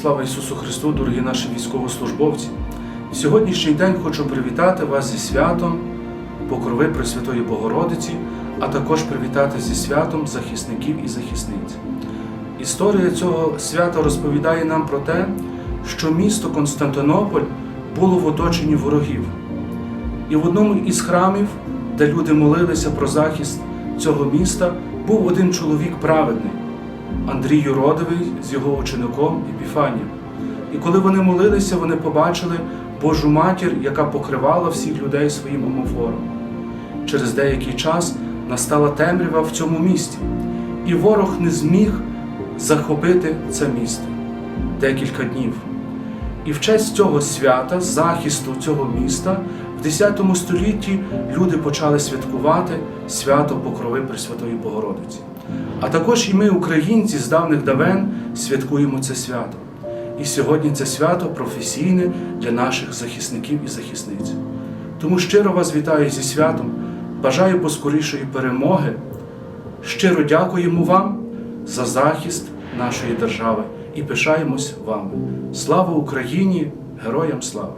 Слава Ісусу Христу, дорогі наші військовослужбовці! Сьогоднішній день хочу привітати вас зі святом Покрови Пресвятої Богородиці, а також привітати зі святом захисників і захисниць. Історія цього свята розповідає нам про те, що місто Константинополь було в оточенні ворогів. І в одному із храмів, де люди молилися про захист цього міста, був один чоловік праведний. Андрій Юродовий з його учеником Епіфанієм. І коли вони молилися, вони побачили Божу матір, яка покривала всіх людей своїм омофором. Через деякий час настала темрява в цьому місті, і ворог не зміг захопити це місто декілька днів. І в честь цього свята, захисту цього міста, в X столітті люди почали святкувати свято Покрови Пресвятої Богородиці. А також і ми, українці, з давних давен святкуємо це свято. І сьогодні це свято професійне для наших захисників і захисниць. Тому щиро вас вітаю зі святом, бажаю поскорішої перемоги. Щиро дякуємо вам за захист нашої держави і пишаємось вами. Слава Україні! Героям слава!